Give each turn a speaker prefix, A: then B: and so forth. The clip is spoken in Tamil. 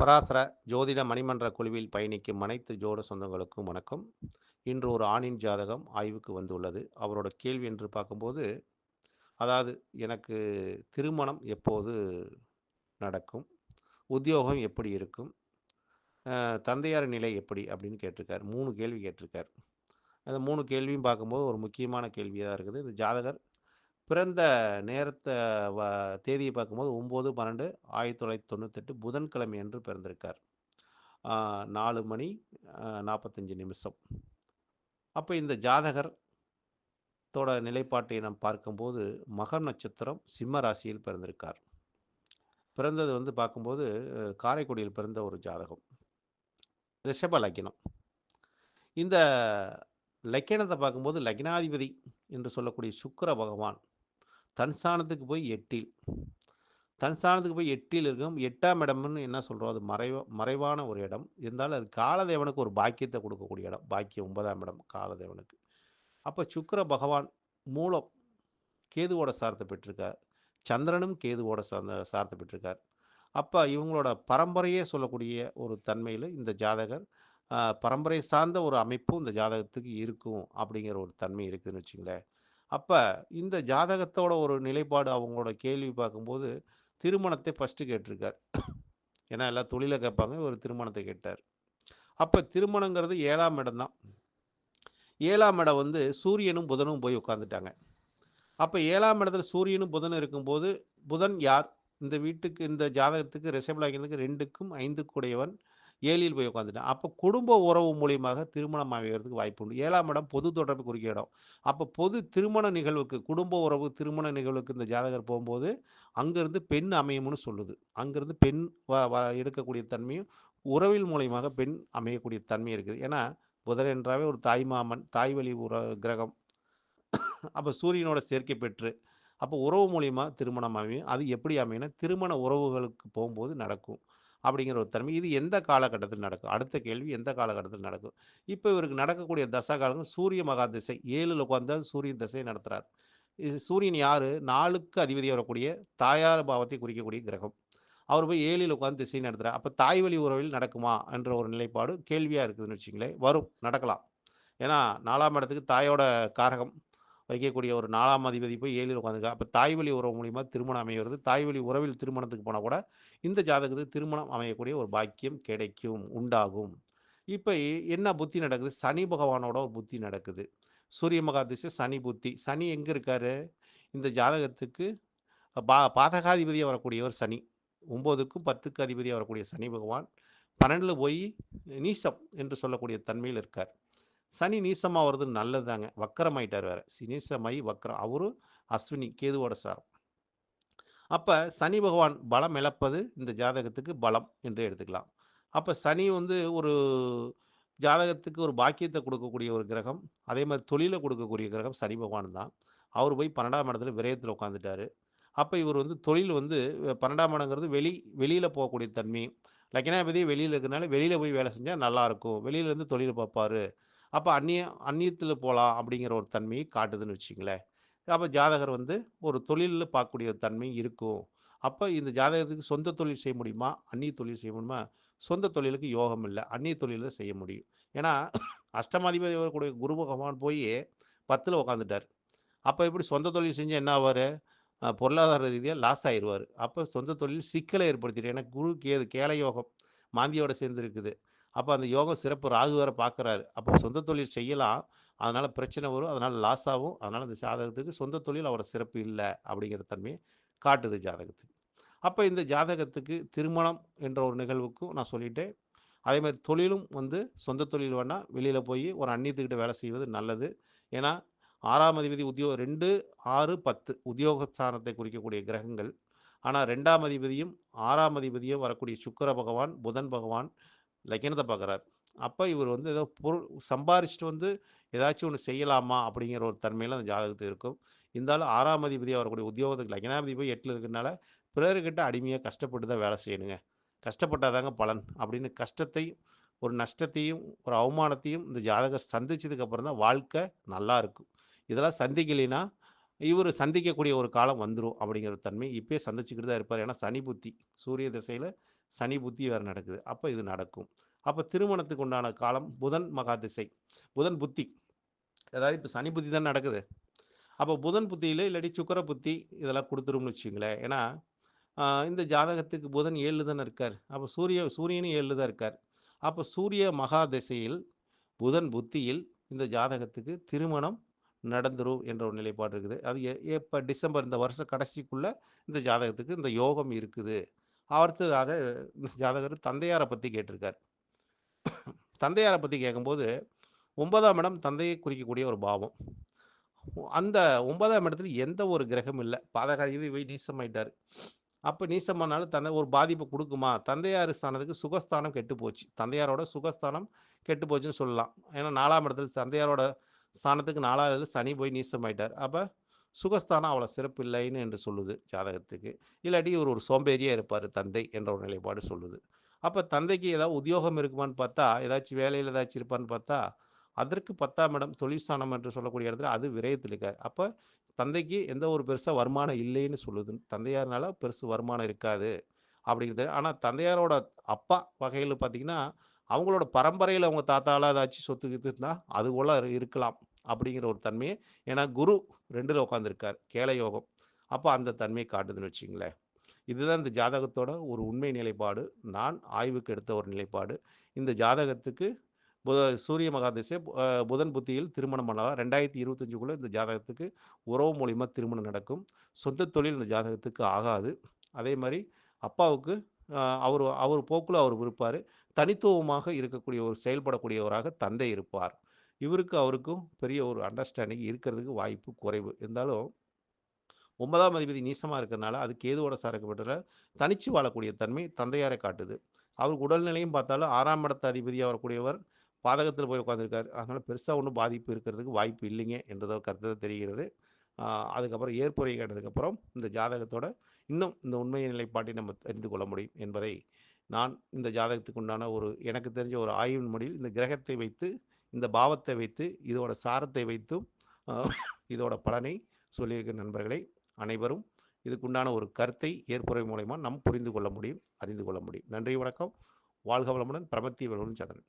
A: பராசர ஜோதிட மணிமன்ற குழுவில் பயணிக்கும் அனைத்து ஜோட சொந்தங்களுக்கும் வணக்கம். இன்று ஒரு ஆணின் ஜாதகம் ஆய்வுக்கு வந்துள்ளது. அவரோட கேள்வி என்று பார்க்கும்போது அதாவது எனக்கு திருமணம் எப்போது நடக்கும்? உத்தியோகம் எப்படி இருக்கும்? தந்தையார் நிலை எப்படி? அப்படின்னு கேட்டிருக்கார். மூணு கேள்வி கேட்டிருக்கார். அந்த மூணு கேள்வியும் பார்க்கும்போது ஒரு முக்கியமான கேள்வியாக தான் இருக்குது. இந்த ஜாதகர் பிறந்த நேரத்தை வ தேதியை பார்க்கும்போது ஒம்பது பன்னெண்டு ஆயிரத்தி தொள்ளாயிரத்தி தொண்ணூத்தெட்டு புதன்கிழமை என்று பிறந்திருக்கார். நாலு மணி நாற்பத்தஞ்சு நிமிஷம். அப்போ இந்த ஜாதகர் தோட நிலைப்பாட்டை நாம் பார்க்கும்போது மகம் நட்சத்திரம் சிம்ம ராசியில் பிறந்திருக்கார். பிறந்தது வந்து பார்க்கும்போது காரைக்குடியில் பிறந்த ஒரு ஜாதகம். ரிஷப லக்கினம். இந்த லக்கினத்தை பார்க்கும்போது லக்னாதிபதி என்று சொல்லக்கூடிய சுக்கிர பகவான் தன் ஸ்தானத்துக்கு போய் எட்டில். தன் ஸ்தானத்துக்கு போய் எட்டில் இருக்கும். எட்டாம் இடம்னு என்ன சொல்கிறோம் அது மறைவ மறைவான ஒரு இடம். இருந்தாலும் அது காலதேவனுக்கு ஒரு பாக்கியத்தை கொடுக்கக்கூடிய இடம். பாக்கியம் ஒன்பதாம் இடம் காலதேவனுக்கு. அப்போ சுக்கிர பகவான் மூலம் கேதுவோட சார்த்தை பெற்றிருக்கார். சந்திரனும் கேதுவோட சார்ந்த சார்த்தை பெற்றிருக்கார். அப்போ இவங்களோட பரம்பரையே சொல்லக்கூடிய ஒரு தன்மையில் இந்த ஜாதகர் பரம்பரை சார்ந்த ஒரு அமைப்பும் இந்த ஜாதகத்துக்கு இருக்கும் அப்படிங்கிற ஒரு தன்மை இருக்குதுன்னு வச்சுங்களேன். அப்போ இந்த ஜாதகத்தோட ஒரு நிலைப்பாடு அவங்களோட கேள்வி பார்க்கும்போது திருமணத்தை ஃபஸ்ட்டு கேட்டிருக்கார். ஏன்னா எல்லாம் தொழிலை கேட்பாங்க ஒரு திருமணத்தை கேட்டார். அப்போ திருமணங்கிறது ஏழாம் இடம் தான். ஏழாம் இடம் வந்து சூரியனும் புதனும் போய் உட்காந்துட்டாங்க அப்போ ஏழாம் இடத்துல சூரியனும் புதனும் இருக்கும்போது புதன் யார்? இந்த வீட்டுக்கு இந்த ஜாதகத்துக்கு ரிஷபலாகினதுக்கு ரெண்டுக்கும் ஐந்துக்குடையவன் ஏழில் போய் உட்காந்துட்டான் அப்போ குடும்ப உறவு மூலியமாக திருமணம் அமைகிறதுக்கு வாய்ப்பு உண்டு. ஏழாம் இடம் பொது தொடர்பு குறுக்கிய இடம். அப்போ பொது திருமண நிகழ்வுக்கு குடும்ப உறவு திருமண நிகழ்வுக்கு இந்த ஜாதகர் போகும்போது அங்கேருந்து பெண் அமையும்னு சொல்லுது. அங்கேருந்து பெண் வ வ எடுக்கக்கூடிய தன்மையும் உறவில் மூலியமாக பெண் அமையக்கூடிய தன்மை இருக்குது. ஏன்னா புதன் என்றாவே ஒரு தாய்மாமன் தாய் வழி உற கிரகம். அப்போ சூரியனோட சேர்க்கை பெற்று அப்போ உறவு மூலியமாக திருமணம் அமையும். அது எப்படி அமையினா திருமண உறவுகளுக்கு போகும்போது நடக்கும். அப்படிங்கிற ஒரு தன்மை இது எந்த காலகட்டத்தில் நடக்கும்? அடுத்த கேள்வி எந்த காலகட்டத்தில் நடக்கும்? இப்போ இவருக்கு நடக்கக்கூடிய தசா காலங்கள் சூரிய மகா திசை. ஏழில் உட்காந்து சூரியன் திசை நடத்துகிறார் இது சூரியன் யார்? நாளுக்கு அதிபதி வரக்கூடிய தாயார் பாவத்தை குறிக்கக்கூடிய கிரகம். அவர் போய் ஏழில் உட்காந்து திசை நடத்துகிறார் அப்போ தாய் வழி உறவில் நடக்குமா? என்ற ஒரு நிலைப்பாடு கேள்வியாக இருக்குதுன்னு வச்சுங்களேன் வரும் நடக்கலாம். ஏன்னா நாலாம் இடத்துக்கு தாயோட காரகம். வைக்கக்கூடிய ஒரு நாலாம் அதிபதி போய் ஏழில் உட்காந்துருக்கா அப்போ தாய் வழி உறவு மூலிமா திருமணம் அமைகிறது தாய் வழி உறவில் திருமணத்துக்கு போனால் கூட இந்த ஜாதகத்துக்கு திருமணம் அமையக்கூடிய ஒரு பாக்கியம் கிடைக்கும் உண்டாகும். இப்போ என்ன புத்தி நடக்குது? சனி பகவானோட ஒரு புத்தி நடக்குது. சூரிய மகாதிசை சனி புத்தி. சனி எங்கே இருக்காரு? இந்த ஜாதகத்துக்கு பா பாதகாதிபதியாக வரக்கூடியவர் சனி. ஒம்போதுக்கும் பத்துக்கு அதிபதியாக வரக்கூடிய சனி பகவான் பன்னெண்டில் போய் நீசம் என்று சொல்லக்கூடிய தன்மையில் இருக்கார். சனி நீசமாக வர்றது நல்லது தாங்க வக்கரமாயிட்டார் வேறு. நீசமாயி வக்கரம். அவரும் அஸ்வினி கேதுவோட சார் அப்போ சனி பகவான் பலம் இழப்பது இந்த ஜாதகத்துக்கு பலம் என்று எடுத்துக்கலாம். அப்போ சனி வந்து ஒரு ஜாதகத்துக்கு ஒரு பாக்கியத்தை கொடுக்கக்கூடிய ஒரு கிரகம் அதே மாதிரி தொழிலை கொடுக்கக்கூடிய கிரகம் சனி பகவான் தான். அவர் போய் பன்னெண்டாம் இடத்துல விரயத்தில் உட்காந்துட்டாரு அப்போ இவர் வந்து தொழில் வந்து பன்னெண்டாம் இடங்கிறது வெளி வெளியில் போகக்கூடிய தன்மை லக்கினாபதி வெளியில் இருக்கிறனால வெளியில் போய் வேலை செஞ்சால் நல்லாயிருக்கும் வெளியிலேருந்து தொழில் பார்ப்பார். அப்போ அந்நிய அந்நியத்தில் போகலாம் அப்படிங்கிற ஒரு தன்மையை காட்டுதுன்னு வச்சுங்களேன் அப்போ ஜாதகர் வந்து ஒரு தொழிலில் பார்க்கக்கூடிய ஒரு தன்மை இருக்கும். அப்போ இந்த ஜாதகத்துக்கு சொந்த தொழில் செய்ய முடியுமா? அந்நிய தொழில் செய்ய முடியுமா? சொந்த தொழிலுக்கு யோகம் இல்லை. அந்நிய தொழில் தான் செய்ய முடியும். ஏன்னா அஷ்டமாதிபதி வரக்கூடிய குரு பகவான் போய் பத்தில் உட்காந்துட்டார் அப்போ எப்படி சொந்த தொழில் செஞ்சால் என்ன ஆவார்? பொருளாதார ரீதியாக லாஸ் ஆயிடுவார் அப்போ சொந்த தொழில் சிக்கலை ஏற்படுத்திட்டு ஏன்னா குரு கேது கேள யோகம் மாந்தியோட சேர்ந்துருக்குது அப்போ அந்த யோகம் சிறப்பு ராகு வேற பார்க்குறாரு அப்போ சொந்த தொழில் செய்யலாம். அதனால் பிரச்சனை வரும். அதனால் லாஸ் ஆகும். அதனால் அந்த ஜாதகத்துக்கு சொந்த தொழில் அவரோட சிறப்பு இல்லை அப்படிங்கிற தன்மையை காட்டுது ஜாதகத்துக்கு. அப்போ இந்த ஜாதகத்துக்கு திருமணம் என்ற ஒரு நிகழ்வுக்கும் நான் சொல்லிட்டேன். அதே மாதிரி தொழிலும் வந்து சொந்த தொழில் வேணால் வெளியில் போய் ஒரு அந்நியத்துக்கிட்ட வேலை செய்வது நல்லது. ஏன்னா ஆறாம் அதிபதி உத்தியோ ரெண்டு ஆறு பத்து உத்தியோகஸ்தானத்தை குறிக்கக்கூடிய கிரகங்கள். ஆனால் ரெண்டாம் அதிபதியும் ஆறாம் அதிபதியும் வரக்கூடிய சுக்கர பகவான் புதன் பகவான் லக்கினத்தை பார்க்குறார். அப்போ இவர் வந்து ஏதோ பொருள் சம்பாரிச்சுட்டு வந்து ஏதாச்சும் ஒன்று செய்யலாமா அப்படிங்கிற ஒரு தன்மையில் அந்த ஜாதகத்துக்கு இருக்கும். இருந்தாலும் ஆறாம் அதிபதியாக வரக்கூடிய உத்தியோகத்துக்கு லக்னாதிபதி போய் எட்டில் இருக்கிறனால பிறர்கிட்ட அடிமையாக கஷ்டப்பட்டு தான் வேலை செய்யணுங்க. கஷ்டப்பட்டாதாங்க பலன் அப்படின்னு கஷ்டத்தை ஒரு நஷ்டத்தையும் ஒரு அவமானத்தையும் இந்த ஜாதகம் சந்திச்சதுக்கப்புறம் தான் வாழ்க்கை நல்லா இருக்கும். இதெல்லாம் சந்திக்கலைன்னா இவர் சந்திக்கக்கூடிய ஒரு காலம் வந்துடும் அப்படிங்கிற தன்மை இப்பயே சந்திச்சுக்கிட்டு தான் இருப்பார். ஏன்னா சனி புத்தி சூரிய திசையில் சனி புத்தி வேறு நடக்குது. அப்போ இது நடக்கும். அப்போ திருமணத்துக்கு உண்டான காலம் புதன் மகா திசை. புதன் புத்தி. அதாவது இப்போ சனி புத்தி தான் நடக்குது. அப்போ புதன் புத்தியில் இல்லாட்டி சுக்கர புத்தி இதெல்லாம் கொடுத்துரும்னு வச்சுங்களேன் ஏன்னா இந்த ஜாதகத்துக்கு புதன் ஏழு தானே இருக்கார். அப்போ சூரிய சூரியனும் ஏழு தான் இருக்கார். அப்போ சூரிய மகா திசையில் புதன் புத்தியில் இந்த ஜாதகத்துக்கு திருமணம் நடந்துரும் என்ற ஒரு நிலைப்பாடு இருக்குது. அது எப்போ டிசம்பர் இந்த வருஷம் கடைசிக்குள்ளே இந்த ஜாதகத்துக்கு இந்த யோகம் இருக்குது. அடுத்ததாக இந்த ஜாதகர் தந்தையாரை பற்றி கேட்டிருக்கார். தந்தையாரை பற்றி கேட்கும்போது ஒன்பதாம் இடம் தந்தையை குறிக்கக்கூடிய ஒரு பாவம். அந்த ஒன்பதாம் இடத்துல எந்த ஒரு கிரகம் இல்லை. பாதகாதிபதி போய் நீசமாயிட்டார். அப்போ நீசமானாலும் தந்தை ஒரு பாதிப்பை கொடுக்குமா? தந்தையார் ஸ்தானத்துக்கு சுகஸ்தானம் கெட்டு போச்சு. தந்தையாரோட சுகஸ்தானம் கெட்டு போச்சுன்னு சொல்லலாம். ஏன்னா நாலாம் இடத்துல தந்தையாரோட ஸ்தானத்துக்கு நாலாவது சனி போய் நீசமாயிட்டார் அப்போ சுகஸ்தானம் அவ்வளோ சிறப்பு இல்லைன்னு என்று சொல்லுது ஜாதகத்துக்கு. இல்லாட்டி இவர் ஒரு சோம்பேறியாக இருப்பார் தந்தை என்ற ஒரு நிலைப்பாடு சொல்லுது. அப்போ தந்தைக்கு ஏதாவது உத்தியோகம் இருக்குமான்னு பார்த்தா ஏதாச்சும் வேலையில் ஏதாச்சும் இருப்பான்னு பார்த்தா அதற்கு பத்தாம் இடம் தொழிற்சானம் என்று சொல்லக்கூடிய இடத்துல அது விரயத்தில் இருக்கார். அப்போ தந்தைக்கு எந்த ஒரு பெருசாக வருமானம் இல்லைன்னு சொல்லுது. தந்தையார்னால பெருசு வருமானம் இருக்காது அப்படிங்கிறது. ஆனால் தந்தையாரோட அப்பா வகையில் பார்த்தீங்கன்னா அவங்களோட பரம்பரையில் அவங்க தாத்தால ஏதாச்சும் சொத்து இருந்தா அது போல இருக்கலாம் அப்படிங்கிற ஒரு தன்மையை. ஏன்னா குரு ரெண்டில் உட்காந்துருக்கார் கேள யோகம். அப்போ அந்த தன்மையை காட்டுதுன்னு வச்சுங்களேன். இதுதான் இந்த ஜாதகத்தோட ஒரு உண்மை நிலைப்பாடு. நான் ஆய்வுக்கு எடுத்த ஒரு நிலைப்பாடு. இந்த ஜாதகத்துக்கு புத சூரிய மகாதிசை புதன் புத்தியில் திருமணம் பண்ணலாம். ரெண்டாயிரத்தி இருபத்தஞ்சுக்குள்ளே இந்த ஜாதகத்துக்கு உறவு மூலிமா திருமணம் நடக்கும். சொந்த தொழில் இந்த ஜாதகத்துக்கு ஆகாது. அதே மாதிரி அப்பாவுக்கு அவர் அவர் போக்குள்ள அவர் இருப்பார். தனித்துவமாக இருக்கக்கூடிய ஒரு செயல்படக்கூடியவராக தந்தை இருப்பார். இவருக்கு அவருக்கும் பெரிய ஒரு அண்டர்ஸ்டாண்டிங் இருக்கிறதுக்கு வாய்ப்பு குறைவு. இருந்தாலும் ஒன்பதாம் அதிபதி நீசமாக இருக்கிறனால அது கேதுவோட சாரக்கப்பட்ட தனிச்சு வாழக்கூடிய தன்மை தந்தையாரை காட்டுது. அவருக்கு உடல்நிலையும் பார்த்தாலும் ஆறாம் இடத்த அதிபதியாக வரக்கூடியவர் பாதகத்தில் போய் உட்காந்துருக்காரு அதனால் பெருசாக ஒன்றும் பாதிப்பு இருக்கிறதுக்கு வாய்ப்பு இல்லைங்க என்றதோ கருத்து தெரிகிறது. அதுக்கப்புறம் ஏற்புரை கேட்டதுக்கப்புறம் இந்த ஜாதகத்தோட இன்னும் இந்த உண்மையை நிலைப்பாட்டை நம்ம தெரிந்து கொள்ள முடியும் என்பதை நான் இந்த ஜாதகத்துக்கு உண்டான ஒரு எனக்கு தெரிஞ்ச ஒரு ஆய்வின் முடிவில் இந்த கிரகத்தை வைத்து இந்த பாவத்தை வைத்து இதோட சாரத்தை வைத்தும் இதோட பலனை சொல்லியிருக்க நண்பர்களை அனைவரும் இதுக்குண்டான ஒரு கருத்தை ஏற்புரை மூலயமா நாம் புரிந்து கொள்ள முடியும் அறிந்து கொள்ள முடியும். நன்றி வணக்கம். வாழ்க வளமுடன் பிரமத்தி வலுவன் சந்திரன்.